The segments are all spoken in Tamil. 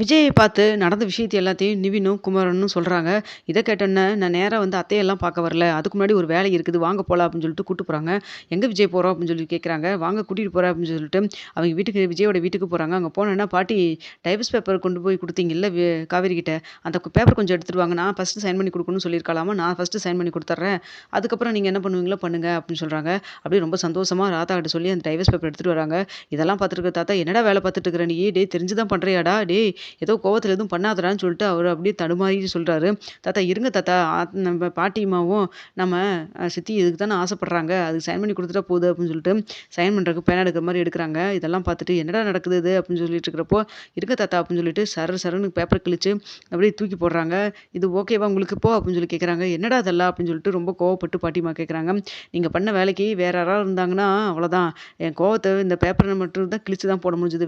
விஜயை பார்த்து நடந்த விஷயத்தை எல்லாத்தையும் நிவினும், குமரனும் சொல்கிறாங்க இதை கேட்டோன்னே நான் நேராக வந்து அத்தையெல்லாம் பார்க்க வரல. அதுக்கு முன்னாடி ஒரு வேலை இருக்குது. வாங்க போகலாம் அப்படின்னு சொல்லிட்டு கூட்டு போகிறாங்க எங்கே விஜய் போகிறோம் அப்படின்னு சொல்லி கேட்குறாங்க. வாங்க கூட்டிகிட்டு போகிறேன் அப்படின்னு சொல்லிட்டு அவங்க வீட்டுக்கு விஜயோட வீட்டுக்கு போகிறாங்க அங்கே போனேன்னா பாட்டி டைவர்ஸ் பேப்பர் கொண்டு போய் கொடுத்தீங்கல்ல காவேரி கிட்ட. அந்த பேப்பர் கொஞ்சம் எடுத்துகிட்டு வாங்க. நான் ஃபர்ஸ்ட்டு சைன் பண்ணி கொடுக்கணும்னு சொல்லியிருக்கலாமா நான் ஃபர்ஸ்ட்டு சைன் பண்ணி கொடுத்துட்றேன் அதுக்கப்புறம் நீங்கள் என்ன பண்ணுவீங்களோ பண்ணுங்க அப்படின்னு சொல்கிறாங்க அப்படியே ரொம்ப சந்தோஷமாக ராதா கிட்ட சொல்லி அந்த டைவர்ஸ் பேப்பர் எடுத்துகிட்டு வராங்க. இதெல்லாம் பார்த்துருக்க தாத்தா, என்னடா வேலை பார்த்துட்டு இருக்கிற நீ? டே தெரிஞ்சு தான் பண்ணுறியாடா டேய் ஏதோ கோவத்தில் எதுவும் பண்ணாதடான்னு சொல்லிட்டு அவர் அப்படியே தடுமாறி சொல்கிறாரு தாத்தா இருங்க தாத்தா நம்ம பாட்டியம்மாவும் நம்ம சித்தி இதுக்கு தானே ஆசைப்படுறாங்க. அதுக்கு சைன் பண்ணி கொடுத்துட்டா போதும் அப்படின்னு சொல்லிட்டு சைன் பண்ணுறக்கு பேனா எடுக்கிற மாதிரி எடுக்கிறாங்க இதெல்லாம் பார்த்துட்டு என்னடா நடக்குது இது? அப்படின்னு சொல்லிட்டு இருக்கிறப்போ, இருங்க தாத்தா அப்படின்னு சொல்லிட்டு சர சரன்னு பேப்பர் கிழிச்சு அப்படியே தூக்கி போடுறாங்க. இது ஓகேவா உங்களுக்கு போ அப்படின்னு சொல்லி கேட்குறாங்க. என்னடா இதெல்லாம்? அப்படின்னு சொல்லிட்டு ரொம்ப கோவப்பட்டு பாட்டியம்மா கேட்குறாங்க. நீங்கள் பண்ண வேலைக்கு வேற யாராவது இருந்தாங்கன்னா அவ்வளோதான். என் கோவத்தை இந்த பேப்பரை மட்டும் தான் கிழிச்சு தான் போட முடிஞ்சது.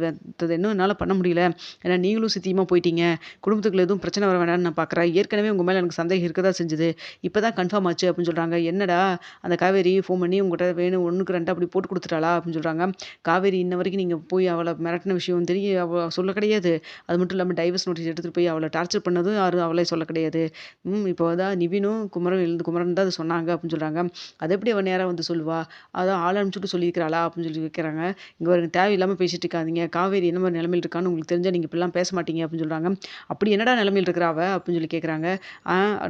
இன்னும் என்னால் பண்ண முடியல. ஏன்னா நீங்களும் சித்தியுமா போயிட்டீங்க. குடும்பத்துக்குள்ள எதுவும் பிரச்சனை வர வேண்டாம்னு நான் பார்க்குறேன். ஏற்கனவே உங்கள் மேலே எனக்கு சந்தேகம் இருக்க தான் செஞ்சது. இப்போ தான் கன்ஃபார்ம் ஆச்சு அப்படின்னு சொல்கிறாங்க என்னடா அந்த காவேரி ஃபோன் பண்ணி உங்ககிட்ட வேணும் 1க்கு 2 அப்படி போட்டு கொடுத்துட்டாளா அப்படின்னு சொல்கிறாங்க காவேரி இன்ன வரைக்கும் நீங்கள் போய் அவளை மிரட்டின விஷயம் தெரிய அவள் சொல்ல கிடையாது. அது மட்டும் இல்லாமல் டைவர்ஸ் நோட்டீஸ் எடுத்துகிட்டு போய் அவளை டார்ச்சர் பண்ணதும் யாரும் அவளே சொல்ல கிடையாது. ம் இப்போ தான் நிவினும், குமரன் எழுந்து குமரன் தான் அது சொன்னாங்க அப்படின்னு சொல்கிறாங்க அது எப்படி அவ நேராக வந்து சொல்லுவா? அதான் ஆள் அனுப்பிச்சுட்டு சொல்லியிருக்கிறாளா? அப்படின்னு சொல்லி கேட்குறாங்க. இங்கே தேவையில்லாமல் தேவையில்லாம பேசிட்டு இருக்காதீங்க. காவேரி என்ன மாதிரி நிலமையில் இருக்கான்னு உங்களுக்கு தெரிஞ்சால் நீங்கள் இப்படிலாம் பேச மாட்டீங்க அப்படின்னு சொல்கிறாங்க அப்படி என்னடா நிலமையில் இருக்கிறா அவ? அப்படின்னு சொல்லி கேட்குறாங்க.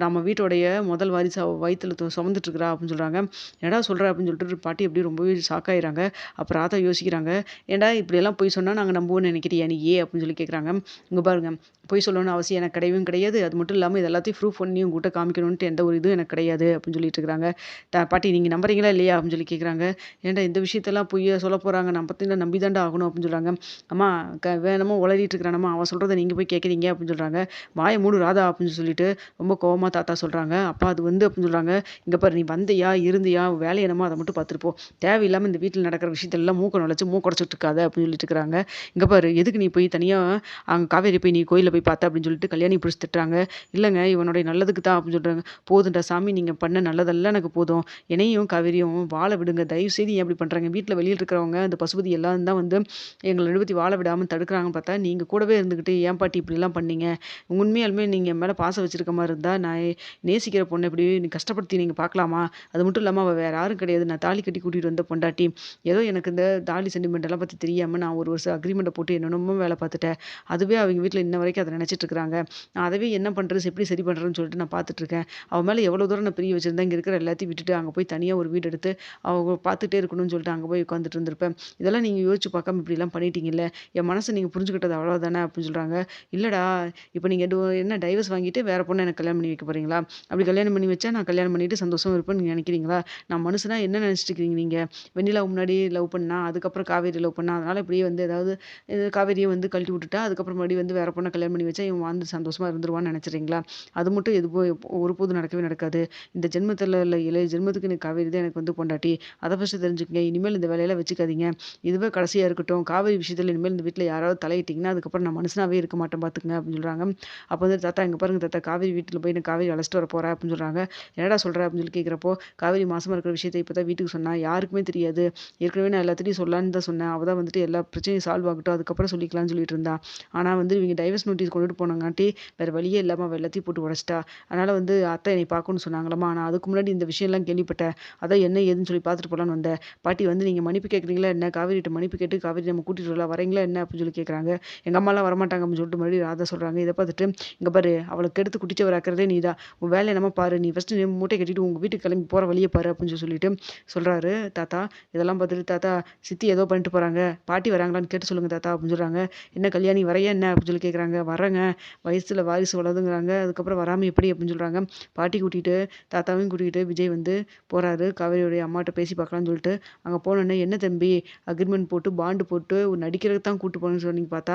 நம்ம வீட்டோடைய முதல் வாரிசு வயிற்றில் வயித்துல சுமந்துட்டு இருக்கிறா அப்படின்னு சொல்கிறாங்க என்னடா சொல்கிற அப்படின்னு சொல்லிட்டு பாட்டி அப்படியே ரொம்பவே ஷாக் அப்புறம் அப்ப ராதா யோசிக்கிறாங்க. ஏன்டா இப்படியெல்லாம் பொய் சொன்னால் நாங்கள் நம்புவோம்னு நினைக்கிறியா நீ ஏ அப்படின்னு சொல்லி கேட்குறாங்க. இங்கே பாருங்க பொய் சொல்லணும்னு அவசியம் எனக்கு கிடையவும் கிடையாது. அது மட்டும் இல்லாமல் இது எல்லாத்தையும் ப்ரூஃப் பண்ணி உங்கள்கிட்ட காமிக்கணும்ட்டு எந்த ஒரு இதுவும் எனக்கு கிடையாது அப்படின்னு சொல்லிட்டு இருக்கிறாங்க. த பாட்டி நீங்கள் நம்புறீங்களா இல்லையா? அப்படின்னு சொல்லி கேட்குறாங்க. ஏன்டா இந்த விஷயத்தெல்லாம் பொய்ய சொல்ல போகிறாங்க நம்ம பத்தின நம்பி தான்டா ஆகணும் அப்படின்னு சொல்கிறாங்க அம்மா க வேணமோ உளறிட்டு இருக்கிறானாம்மா. அவன் சொல்கிறத நீங்கள் போய் கேட்குறீங்க அப்படின்னு சொல்கிறாங்க வாய மூடு ராதா அப்படின்னு சொல்லிட்டு ரொம்ப கோவமாக தாத்தா சொல்கிறாங்க அப்பா அது வந்து அப்படின்னு சொல்கிறாங்க இங்கே பாரு நீ வந்தியா? இருந்தியா? வேலை என்னமோ அதை மட்டும் பார்த்துருப்போம் தேவையில்லாமல் இந்த வீட்டில் நடக்கிற விஷயத்தெல்லாம் மூக்க நுழைச்சு மூக்கொடைச்சிட்டு இருக்காது அப்படின்னு சொல்லிட்டு இருக்கிறாங்க. இங்கே பாரு எதுக்கு நீ போய் தனியாக அங்கே காவேரி போய் நீ கோயிலில் போய் பார்த்தா அப்படின்னு சொல்லிட்டு கல்யாணி பிடிச்சி திட்டுறாங்க. இல்லைங்க இவனுடைய நல்லதுக்கு தான் அப்படின்னு சொல்கிறாங்க போதுண்டா சாமி நீங்கள் பண்ண நல்லதெல்லாம் எனக்கு போதும். என்னையும் கவிரியும் வாழ விடுங்க. தயவு செய்து ஏன் இப்படி பண்ணுறாங்க வீட்டில் வெளியில் இருக்கிறவங்க அந்த பசுபதி எல்லாரும் தான் வந்து எங்களை 2 வாழ விடாமல் தடுக்கிறாங்கன்னு பார்த்தா, நீங்கள் கூடவே இருந்துக்கிட்டு ஏன் பாட்டி இப்படிலாம் பண்ணீங்க? உண்மையாலுமே நீங்கள் என் மேலே பாசம் வச்சிருக்க மாதிரி இருந்தால் நான் நேசிக்கிற பொண்ணை இப்படி நீ கஷ்டப்படுத்தி நீங்கள் பார்க்கலாமா? அது மட்டும் இல்லாமல் அவள் வேறு யாரும் கிடையாது. நான் தாலி கட்டி கூட்டிகிட்டு வந்த பொண்டாட்டி. ஏதோ எனக்கு இந்த தாலி சென்டிமெண்ட்டெல்லாம் பற்றி தெரியாமல் நான் ஒரு வருஷம் அக்ரிமெண்ட்டை போட்டு என்னென்னமோ வேலை பார்த்துட்டேன். அதுவே அவங்க வீட்டில் இன்ன வரைக்கும் அதை நினச்சிட்டு இருக்கிறாங்க. நான் அதவே என்ன பண்ணுறது எப்படி சரி பண்ணுறதுன்னு சொல்லிட்டு நான் பார்த்துட்ருக்கேன் அவன் மேலே எவ்வளோ தூரம் நான் பிரிய வச்சுருந்தேன் இங்கே இருக்கிற எல்லாத்தையும் விட்டுட்டு அங்கே போய் தனியாக ஒரு வீடு எடுத்து அவங்க பார்த்துட்டே இருக்கணும்னு சொல்லிட்டு அங்கே போய் உட்காந்துட்டு இருந்திருப்பேன். இதெல்லாம் நீங்கள் யோசிச்சு பார்க்காம இப்படிலாம் பண்ணிட்டீங்கல்ல. என் மனசை நீங்கள் புரிஞ்சுக்கிட்டது அவ்வளோதானே அப்படின்னு சொல்கிறாங்க இல்லைடா இப்போ நீங்கள் என்ன டைவர்ஸ் வாங்கிட்டு வேறு பொண்ணை எனக்கு கல்யாணம் பண்ணி வைக்க போகிறீங்களா அப்படி கல்யாணம் பண்ணி வச்சா நான் கல்யாணம் பண்ணிட்டு சந்தோஷமாக இருப்பேன்னு நினைக்கிறீங்களா? நான் மனுஷனா என்ன நினச்சிட்டு இருக்கிறீங்க நீங்கள் வெண்ணிலா முன்னாடி லவ் பண்ணா, அதுக்கப்புறம் காவேரி லவ் பண்ணா. அதனால் இப்படியே வந்து ஏதாவது காவேரியை வந்து கழட்டி விட்டுட்டா, அதுக்கப்புறம் மறுபடியும் வந்து வேற பொண்ணை கல்யாணம் பண்ணி வச்சா இவன் வாழ்ந்து சந்தோஷமா இருந்துருவான்னு நினைச்சிறீங்களா? அது மட்டும் எதுபோ ஒருபோதும் நடக்கவே நடக்காது. இந்த ஜென்மத்தில் இல்லை ஏழு ஜென்மத்துக்கு எனக்கு காவேரி தான் எனக்கு வந்து பொண்டாட்டி. அதை ஃபஸ்ட்டு தெரிஞ்சுக்கங்க. இனிமேல் இந்த வேலையெல்லாம் வச்சுக்காதீங்க. இதுவே கடைசியாக இருக்கட்டும். காவேரி விஷயத்தில் இனிமேல் இந்த வீட்டில் யாராவது தலையிட்டிங்கன்னா அதுக்கப்புறம் நான் மனுஷனாவே இருக்க மாட்டேன் பார்த்துக்குங்க அப்படின்னு சொல்கிறாங்க அப்போ வந்து தாத்தா இங்கே பாருங்க தாத்தா காவேரி வீட்டில் போய் நான் காவேரி அழைச்சிட்டு வர போகிறேன் அப்படின்னு சொல்கிறாங்க என்னடா சொல்கிற அப்படின்னு சொல்லி கேட்குறப்போ காவேரி மாசமாக இருக்கிற விஷயத்த இப்போ தான் வீட்டுக்கு சொன்னால் யாருக்குமே தெரியாது. ஏற்கனவே நான் எல்லாத்துட்டயும் சொல்லலான்னு தான் சொன்னேன். அவள் தான் வந்துட்டு எல்லா பிரச்சனையும் சால்வ் ஆகட்டும். அதுக்கப்புறம் சொல்லிக்கலாம்னு சொல்லிட்டு இருந்தா. ஆனால் வந்து இவங்க டைவர்ஸ் நோட்டீஸ் கொண்டுட்டு போனாங்காட்டி வேற வழியே இல்லாம வெள்ளத்தையும் எல்லாத்தையும் போட்டு உடச்சிட்டா அதனால வந்து அத்தை என்னை பார்க்கணும்னு சொன்னாங்களாம்மா. நான் அதுக்கு முன்னாடி இந்த விஷயம்லாம் கேள்விப்பட்டேன். அதான் என்ன ஏதுன்னு சொல்லி பார்த்துட்டு போகலான்னு வந்தேன். பாட்டி வந்து நீங்க மன்னிப்பு கேட்குறீங்களா என்ன? காவிரிட்ட மன்னிப்பு கேட்டு காவேரி நம்ம கூட்டிட்டு வரலாம். வரீங்களா என்ன? அப்படின்னு சொல்லி கேட்குறாங்க. எங்க அம்மாலாம் வரமாட்டாங்க அப்படின்னு சொல்லிட்டு மறுபடியும் ராதா சொல்றாங்க. இதை பார்த்துட்டு இங்க பாரு அவளுக்கு எடுத்து குட்டிச்சவராக்குறதே நீ தான். உன் வேலைய என்னமா பாரு. நீ ஃபஸ்ட்டு மூட்டை கட்டிட்டு உங்க வீட்டுக்கு கிளம்பி போற வழியை பாரு அப்படின்னு சொல்லி சொல்லிட்டு சொல்றாரு தாத்தா. இதெல்லாம் பார்த்துட்டு தாத்தா சித்தி ஏதோ பண்ணிட்டு போறாங்க. பாட்டி வராங்களான்னு கேட்டு சொல்லுங்க தாத்தா அப்படின்னு சொல்றாங்க. என்ன கல்யாணி வரையா என்ன? அப்படின்னு சொல்லி கேட்குறாங்க. வரேங்க. வயசில் வாரிசு வளருதுங்கிறாங்க. அதுக்கப்புறம் வராமல் எப்படி? அப்படின்னு சொல்கிறாங்க பாட்டி கூட்டிகிட்டு தாத்தாவையும் கூட்டிக்கிட்டு விஜய் வந்து போகிறாரு காவேரியோடைய அம்மாட்ட பேசி பார்க்கலாம்னு சொல்லிட்டு அங்கே போனோன்னே என்ன தம்பி அக்ரிமெண்ட் போட்டு பாண்டு போட்டு நடிக்கிறதுக்கு தான் கூட்டு போனேன்னு சொன்னீங்க பார்த்தா,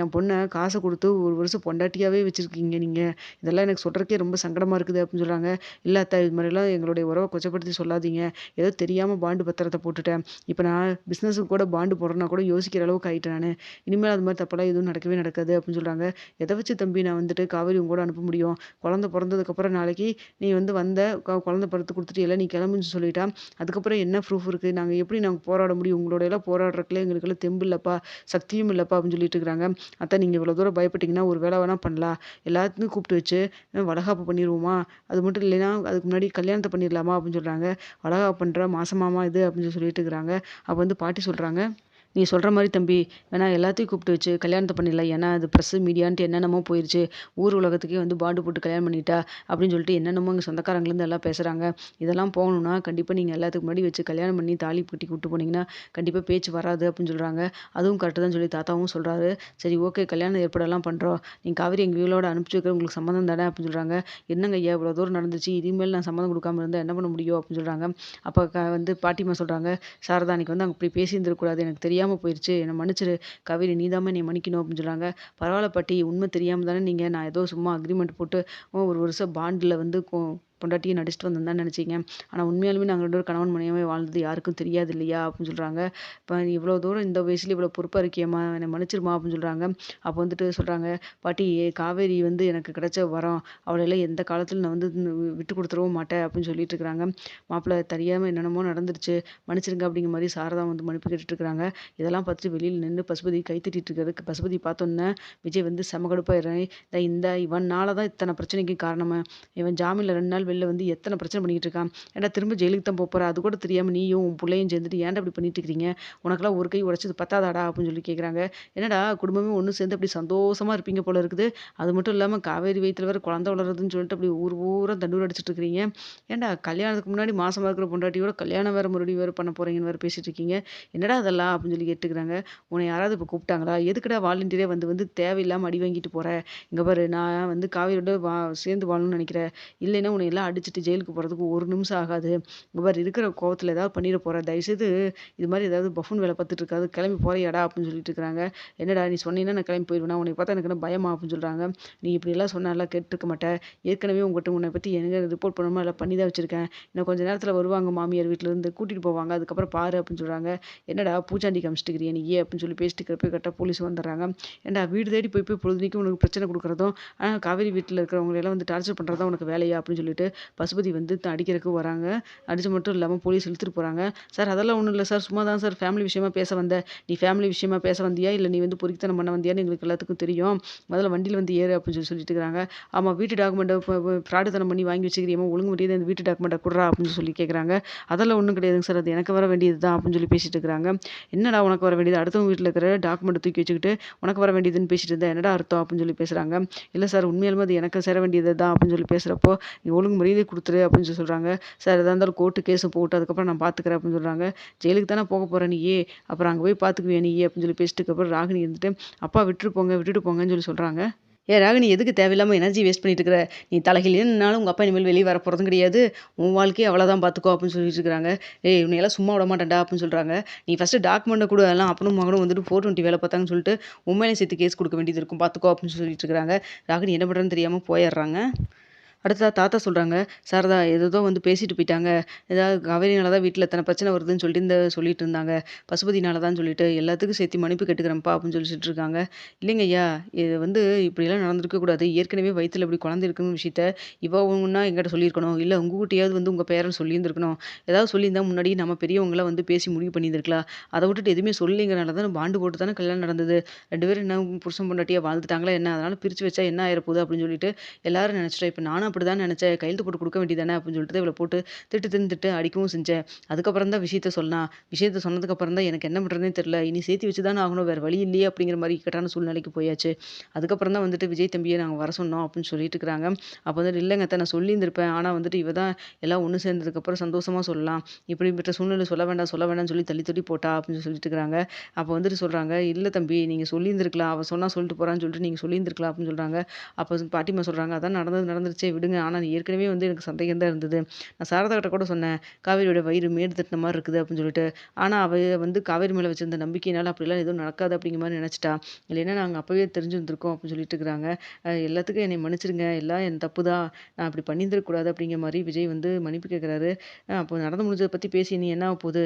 என் பொண்ணை காசை கொடுத்து ஒரு வருஷம் பொண்டாட்டியாகவே வச்சுருக்கீங்க நீங்கள் இதெல்லாம் எனக்கு சொல்கிறக்கே ரொம்ப சங்கடமாக இருக்குது அப்படின்னு சொல்கிறாங்க இல்லை அத்தா இது மாதிரிலாம் எங்களுடைய உறவை கொச்சப்படுத்தி சொல்லாதீங்க. ஏதோ தெரியாமல் பாண்டு பத்திரத்தை போட்டுட்டேன். இப்போ நான் பிஸ்னஸுக்கு கூட பாண்டு போடுறேன்னா கூட யோசிக்கிற அளவுக்கு ஆகிட்டேன் நான் இனிமேல் அது மாதிரி தப்பெல்லாம் எதுவும் நடக்கவே நடக்காது அப்படின்னு சொல்கிறாங்க எதை வச்சு தம்பி நான் வந்துட்டு காவேரி உங்களோட அனுப்ப முடியும்? குழந்த பிறந்ததுக்கப்புறம் நாளைக்கு நீ வந்து வந்த குழந்த பிறத்து கொடுத்துட்டு இல்லை நீ கிளம்புன்னு சொல்லிட்டா அதுக்கப்புறம் என்ன ப்ரூஃப் இருக்குது நாங்கள் எப்படி நாங்கள் போராட முடியும்? உங்களோட எல்லாம் போராடுறதுக்குள்ள எங்களுக்கெல்லாம் தெம்பு இல்லைப்பா சக்தியும் இல்லைப்பா அப்படின்னு சொல்லிட்டு இருக்கிறாங்க. அத்தை நீங்கள் இவ்வளோ தூரம் பயப்பட்டீங்கன்னா ஒரு வேலை வேணால் பண்ணலாம். எல்லாத்தையும் கூப்பிட்டு வச்சு வளகாப்பு பண்ணிடுவோமா அது மட்டும் இல்லைன்னா அதுக்கு முன்னாடி கல்யாணத்தை பண்ணிடலாமா அப்படின்னு சொல்கிறாங்க வளகாப்பு பண்ணுற மாசமாமா இது அப்படின்னு சொல்லிட்டு இருக்கிறாங்க. அப்போ வந்து பாட்டி சொல்கிறாங்க நீ சொல்கிற மாதிரி தம்பி வேணா எல்லாத்தையும் கூப்பிட்டு வச்சு கல்யாணத்தை பண்ணிடலாம். ஏன்னா அது ப்ரெஸ்ஸு மீடியான்ட்டு என்னென்னமோ போயிடுச்சு ஊர் உலகத்துக்கே வந்து பாண்டு போட்டு கல்யாணம் பண்ணிட்டா அப்படின்னு சொல்லிட்டு என்னென்னமோ இங்கே சொந்தக்காரங்கலேருந்து எல்லாம் பேசுகிறாங்க இதெல்லாம் போகணுன்னா கண்டிப்பாக நீங்கள் எல்லாத்துக்கு முன்னாடி வச்சு கல்யாணம் பண்ணி தாலி பூட்டி கூப்பிட்டு போனீங்கன்னா கண்டிப்பாக பேச்சு வராது அப்படின்னு சொல்கிறாங்க அதுவும் கரெக்டு தான் சொல்லி தாத்தாவும் சொல்கிறாரு சரி ஓகே கல்யாணம் ஏற்பாடெல்லாம் பண்ணுறோம் நீங்கள் காவேரி எங்கள் வீலோட அனுப்பிச்சி வைக்கிற உங்களுக்கு சம்மந்தம் தானே அப்படின்னு சொல்கிறாங்க என்னங்க ஐயா இவ்வளோ தூரம் நடந்துச்சு. இனிமேல் நான் சம்மந்தம் கொடுக்காம இருந்தால் என்ன பண்ண முடியும் அப்படின்னு சொல்கிறாங்க அப்போ க வந்து பாட்டிமா சொல்கிறாங்க சாரதா அன்றைக்கி வந்து அங்கே இப்படி பேசியிருந்துருக்கூடாது. எனக்கு தெரியும் தெரியாமல் போயிடுச்சு என்னை மன்னிச்சிரு. காவேரி நீ தான் என்னை மன்னிக்கணும் அப்படின்னு சொல்கிறாங்க பரவாயில்ல பாட்டி உண்மை தெரியாமல் தானே நீங்கள் நான் ஏதோ சும்மா அக்ரிமெண்ட் போட்டு ஒரு வருஷம் பாண்டில் வந்து பொண்டாட்டியை நடிச்சிட்டு வந்தேன் நினச்சிங்க. ஆனால் உண்மையாலுமே நாங்கள் ரெண்டு பேரும் கணவன் மனைவியாகவே வாழ்ந்தது யாருக்கும் தெரியாது இல்லையா? அப்படின்னு சொல்கிறாங்க இப்போ இவ்வளோ தூரம் இந்த வயசுல இவ்வளோ பொறுப்பாக இருக்கியம்மா என்னை மன்னிச்சிருமா? அப்படின்னு சொல்கிறாங்க அப்போ வந்துட்டு சொல்கிறாங்க பாட்டி காவேரி வந்து எனக்கு கிடைச்ச வரம் அவளையெல்லாம் எந்த காலத்தில் நான் வந்து விட்டு கொடுத்துடவும் மாட்டேன் அப்படின்னு சொல்லிட்டு இருக்கிறாங்க. மாப்பிள்ளை தெரியாமல் என்னென்னமோ நடந்துருச்சு. மன்னிச்சிருங்க அப்படிங்கிற மாதிரி சாரதா வந்து மன்னிப்பு கேட்டுட்டு இருக்கிறாங்க. இதெல்லாம் பார்த்துட்டு வெளியில் நின்று பசுபதி கை தட்டிட்டு இருக்கிறதுக்கு பசுபதி பார்த்தோன்னே விஜய் வந்து செமகடுப்பாயிடுறேன் இந்த இவனால தான் இத்தனை பிரச்சனைக்கு காரணமாக இவன் ஜாமீனில் ரெண்டு நாள் வெளில வந்து எத்தனை பிரச்சனை பண்ணிகிட்டு இருக்கான்? ஏன்டா திரும்ப ஜெயிலுக்கு தான் போகிற அது கூட தெரியாமல் நீயும் உன் பிள்ளையும் சேர்ந்துட்டு ஏன்டா அப்படி பண்ணிட்டு இருக்கிறீங்க? உனக்கெல்லாம் ஒரு கை உடச்சது பத்தாதாடா அப்படின்னு சொல்லி கேட்குறாங்க என்னடா குடும்பமே ஒன்று சேர்ந்து அப்படி சந்தோஷமாக இருப்பீங்க போல இருக்குது. அது மட்டும் இல்லாமல் காவேரி வயிற்றுல வேறு குழந்த வளருதுன்னு சொல்லிட்டு அப்படி ஊர் ஊராக தண்டூர் அடிச்சிட்டு இருக்கிறீங்க. ஏன்டா கல்யாணத்துக்கு முன்னாடி மாசமாக இருக்கிற பொண்டாட்டியோட கல்யாணம் வேறு மறுபடியும் வேறு பண்ண போகிறீங்கன்னு வேறு பேசிகிட்டு இருக்கீங்க. என்னடா அதெல்லாம் அப்படின்னு சொல்லி கேட்டுக்கிறாங்க. உன்னை யாராவது இப்போ கூப்பிட்டாங்களா? எதுக்குடா வாலண்டியரே வந்து வந்து தேவையில்லாமல் அடி வாங்கிட்டு போகிற இங்கே பாரு நான் வந்து காவேரியோட வா சேர்ந்து வாழணும்னு நினைக்கிறேன் இல்லைன்னா உன்னை எல்லாம் அடிச்சுட்டு ஜெயிலுக்கு போகிறதுக்கு ஒரு நிமிஷம் ஆகாது. இவர் இருக்கிற கோவத்தில் ஏதாவது பண்ணிட போகிற தயவுசெய்து இது மாதிரி ஏதாவது பஃபுன் வேலை பார்த்துட்டு இருக்காது. கிளம்பி போறியாடா அப்படின்னு சொல்லிட்டு இருக்கிறாங்க. என்னடா நீ சொன்னீங்கன்னா நான் கிளம்பி போயிடுவேன்? உன்னை பார்த்தா எனக்கு என்ன பயமா அப்படின்னு சொல்கிறாங்க நீ இப்படிலாம் சொன்னாலாம் கேட்டுருக்க மாட்டேன். ஏற்கனவே உங்கள்கிட்ட உன்னை பற்றி எங்கே ரிப்போர்ட் பண்ணணுமோ எல்லாம் பண்ணி தான் வச்சுருக்கேன். இன்னும் கொஞ்சம் நேரத்தில் வருவாங்க மாமியார் வீட்டிலேருந்து கூட்டிகிட்டு போவாங்க. அதுக்கப்புறம் பாரு அப்படின்னு சொல்கிறாங்க என்னடா பூச்சாண்டி காமிச்சிட்டுக்கிறியா நீ? அப்படின்னு சொல்லி பேசிட்டு இருக்கிறப்ப கரெக்டாக போலீஸ் வந்துடுறாங்க. ஏன்டா வீடு தேடி போய் போய் பொழுதுனிக்கும் உனக்கு பிரச்சனை கொடுக்குறதும் காவேரி வீட்டில் இருக்கிறவங்களெல்லாம் வந்து டார்ச்சர் பண்ணுறதா உனக்கு வேலையா அப்படின்னு சொல்லிட்டு பசுபதி வந்து அடிக்கிறதுக்கு வராங்க. அடித்து மட்டும் இல்லாமல் போலீஸ் இழுத்துட்டு போகிறாங்க சார் அதெல்லாம் ஒன்றும் இல்லை சார். சும்மா தான் சார். ஃபேமிலி விஷயமா பேச வந்த. நீ ஃபேமிலி விஷயமா பேச வந்தியா? இல்லை நீ வந்து பொறித்தனம் பண்ண வந்தியான்னு எங்களுக்கு எல்லாத்துக்கும் தெரியும். முதல்ல வண்டியில் வந்து ஏறு அப்படின்னு சொல்லி சொல்லிட்டு இருக்கிறாங்க ஆமாம் வீட்டு டாக்குமெண்ட்டை ஃப்ராடுத்தனம் பண்ணி வாங்கி வச்சுக்கிறியமா ஒழுங்கு முடியாது அந்த வீட்டு டாக்குமெண்ட்டை கொடுறா அப்படின்னு சொல்லி கேட்குறாங்க அதெல்லாம் ஒன்றும் கிடையாதுங்க சார். அது எனக்கு வர வேண்டியது தான் அப்படின்னு சொல்லி பேசிட்டு இருக்கிறாங்க என்னடா உனக்கு வர வேண்டியது? அடுத்தவங்க வீட்டில் இருக்கிற டாக்குமெண்ட் தூக்கி வச்சுக்கிட்டு உனக்கு வர வேண்டியதுன்னு பேசிட்டு இருந்தா என்னடா அர்த்தம் அப்படின்னு சொல்லி பேசுகிறாங்க இல்லை சார் உண்மையிலுமே அது எனக்கு சேர வேண்டியது தான் அப்படின்னு சொல்லி பேசுகிறப்போ நீ ஒழுங்கு மரியாதை கொடுத்துரு அப்படின்னு சொல்லி சொல்கிறாங்க சார் எதாக இருந்தாலும் கோர்ட்டு கேஸு போட்டு அதுக்கப்புறம் நான் பார்த்துக்கிறேன் அப்படின்னு சொல்கிறாங்க ஜெயிலுக்கு தானே போக போகிறேன் நீயே அப்புறம் அங்கே போய் பார்த்துக்குவேன் நீயே அப்படின்னு சொல்லி பேசிட்டுக்கப்புறம் ராகினி இருந்துட்டு அப்பா விட்டுட்டு போங்க விட்டுட்டு போங்கன்னு சொல்லி சொல்கிறாங்க ஏ ராகினி எதுக்கு தேவையில்லாமல் எனர்ஜி வேஸ்ட் பண்ணிட்டு இருக்கிற? நீ தலைகிலேன்னாலும் உங்கள் அப்பா இனிமேல் வெளியே வர போகிறதும் கிடையாது. உன் வாழ்க்கையை அவ்வளோதான் பார்த்துக்கோ அப்படின்னு சொல்லிட்டு இருக்கிறாங்க ஏய் உன்னையெல்லாம் சும்மா விட மாட்டேன்டா அப்படின்னு சொல்கிறாங்க நீ ஃபஸ்ட்டு டாக்குமெண்ட்டை கூட. எல்லாம் அப்பனும் மகனும் வந்துட்டு ஃபோர் டுவெண்ட்டி வேலை பார்த்தாங்கன்னு சொல்லிட்டு உண்மையிலே சேர்த்து கேஸ் கொடுக்க வேண்டியது இருக்கும். பார்த்துக்கோ அப்படின்னு சொல்லிட்டு இருக்கிறாங்க ராகினி என்ன பண்ணுறதுன்னு தெரியாமல் போயிடுறாங்க. அடுத்ததாக தாத்தா சொல்கிறாங்க சாரதா ஏதோ வந்து பேசிட்டு போயிட்டாங்க. ஏதாவது காவேரினால தான் வீட்டில் எத்தனை பிரச்சனை வருதுன்னு சொல்லிட்டு இந்த சொல்லிட்டு இருந்தாங்க. பசுபதினால தான் சொல்லிட்டு எல்லாத்துக்கும் சேர்த்து மன்னிப்பு கேட்டுக்கிறேன்ப்பா அப்படின்னு சொல்லிட்டு இருக்காங்க. இல்லைங்க ஐயா இது வந்து இப்படியெல்லாம் நடந்திருக்க கூடாது. ஏற்கனவே வயிற்றில் இப்படி குழந்தை இருக்குன்னு விஷயத்த இவ ஒன்றா எங்கிட்ட சொல்லியிருக்கணும். இல்லை உங்ககிட்டயாவது வந்து உங்கள் பேரன் சொல்லியிருந்துருக்கணும். ஏதாவது சொல்லியிருந்தா முன்னாடி நம்ம பெரியவங்களாம் வந்து பேசி முடிவு பண்ணியிருந்திருக்கலாம். அதை விட்டுட்டு எதுவுமே சொல்லிங்கிறனால தான் பாண்டு போட்டு தானே கல்யாணம் நடந்தது. ரெண்டு பேரும் என்ன புருஷன் பொண்டாட்டியாக வாழ்ந்துட்டாங்களா என்ன? அதனால் பிரித்து வச்சா என்ன ஆயிரப்போகுது? அப்படின்னு சொல்லிட்டு எல்லாரும் நினச்சிட்டா இப்போ நானும் அப்படி தான் நினச்சேன். கையெழுத்து போட்டு கொடுக்க வேண்டியதானே அப்படின்னு சொல்லிட்டு இவளை போட்டு திட்டு தின்னு திட்டு அடிக்கவும் செஞ்சேன். அதுக்கப்புறம் தான் விஷயத்த சொன்னான் விஷயத்த சொன்னதுக்கப்புறம் தான் எனக்கு என்ன பண்ணுறதுனே தெரில இனி சேர்த்து வச்சு தானே ஆகணும். வேறு வழி இல்லையே அப்படிங்கிற மாதிரி இக்கட்டான சூழ்நிலைக்கு போயாச்சு. அதுக்கப்புறம் தான் வந்துட்டு விஜய் தம்பியை நாங்கள் வர சொன்னோம் அப்படின்னு சொல்லிட்டு இருக்கிறாங்க. அப்போ வந்துட்டு இல்லைங்க நான் சொல்லியிருந்திருப்பேன். ஆனால் வந்துட்டு இவ தான் எல்லாம் ஒன்று சேர்ந்ததுக்கப்புறம் சந்தோஷமாக சொல்லலாம். இப்படிப்பட்ட சூழ்நிலை சொல்ல வேண்டாம் சொல்ல வேண்டாம்னு சொல்லி தள்ளி தள்ளி போட்டா அப்படின்னு சொல்லிட்டு இருக்கிறாங்க. அப்போ வந்துட்டு சொல்கிறாங்க இல்லை தம்பி நீங்கள் சொல்லியிருந்திருக்கலாம். அவள் சொன்னால் சொல்லிட்டு போகிறான்னு சொல்லிட்டு நீங்கள் சொல்லியிருந்திருக்கலாம் அப்படின்னு சொல்கிறாங்க அப்போ பாட்டிமா சொல்கிறாங்க அதான் நடந்தது நடந்துருச்சே விடுங்க. ஆனால் ஏற்கனவே வந்து எனக்கு சந்தேகம் தான் இருந்தது. நான் சாரதா கிட்ட கூட சொன்னேன். காவேரியோட வயிறு மேடு தட்டின மாதிரி இருக்குது அப்படின்னு சொல்லிட்டு. ஆனால் அவ வந்து காவேரி மேலே வச்சிருந்த நம்பிக்கையினால் அப்படிலாம் எதுவும் நடக்காது அப்படிங்கிற மாதிரி நினச்சிட்டா இல்லைன்னா நாங்கள் அப்போவே தெரிஞ்சு வந்திருக்கோம் அப்படின்னு சொல்லிட்டு இருக்கிறாங்க. எல்லாத்துக்கும் என்னை மன்னிச்சிருங்க எல்லாம் என் தப்பு தான். நான் அப்படி பண்ணியிருந்துருக்கூடாது அப்படிங்கிற மாதிரி விஜய் வந்து மன்னிப்பு கேட்குறாரு. அப்போ நடந்து முடிஞ்சதை பற்றி பேசி நீ என்ன போகுது?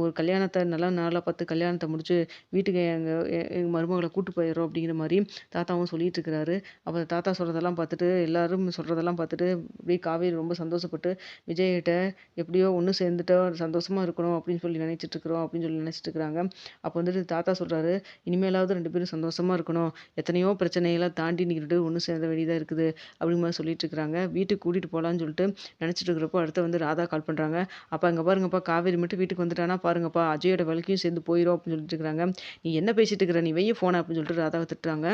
ஒரு கல்யாணத்தை நல்ல நாளாக பார்த்து கல்யாணத்தை முடிச்சு வீட்டுக்கு எங்கள் எங்கள் மருமகளை மருமகள கூட்டு அப்படிங்கிற மாதிரி தாத்தாவும் சொல்லிட்டு இருக்கிறாரு. அப்போ தாத்தா சொல்கிறதெல்லாம் பார்த்துட்டு எல்லாரும் சொல்கிறதெல்லாம் பார்த்துட்டு அப்படியே காவேரி ரொம்ப சந்தோஷப்பட்டு விஜய்கிட்ட எப்படியோ ஒன்று சேர்ந்துட்டோம், சந்தோஷமாக இருக்கணும் அப்படின்னு சொல்லி நினச்சிட்ருக்குறோம் இருக்கிறோம் அப்படின்னு சொல்லி நினச்சிட்ருக்குறாங்க அப்போ வந்துட்டு தாத்தா சொல்கிறாரு "இனிமேலாவது ரெண்டு பேரும் சந்தோஷமாக இருக்கணும். எத்தனையோ பிரச்சனையெல்லாம் தாண்டி நீங்க 2 பேரும் ஒண்ணு சேர வேண்டியதா இருக்குது." அப்படிங்கிற மாதிரி சொல்லிட்டு இருக்கிறாங்க. வீட்டுக்கு கூட்டிகிட்டு போகலான்னு சொல்லிட்டு நினச்சிட்டு இருக்கிறப்போ அடுத்து வந்து ராதா கால் பண்ணுறாங்க அப்போ அங்கே பாருங்கப்பா காவேரி மட்டும் வீட்டுக்கு வந்துட்டான்னா பாருங்கப்பா, அஜயோட வழக்கையும் சேர்ந்து போயிடும் அப்படின்னு சொல்லிட்டு இருக்கிறாங்க. "நீ என்ன பேசிட்டு இருக்கிற? நீ வெய்ய ஃபோனை அப்படின்னு சொல்லிட்டு ராதாவை திட்டுறாங்க.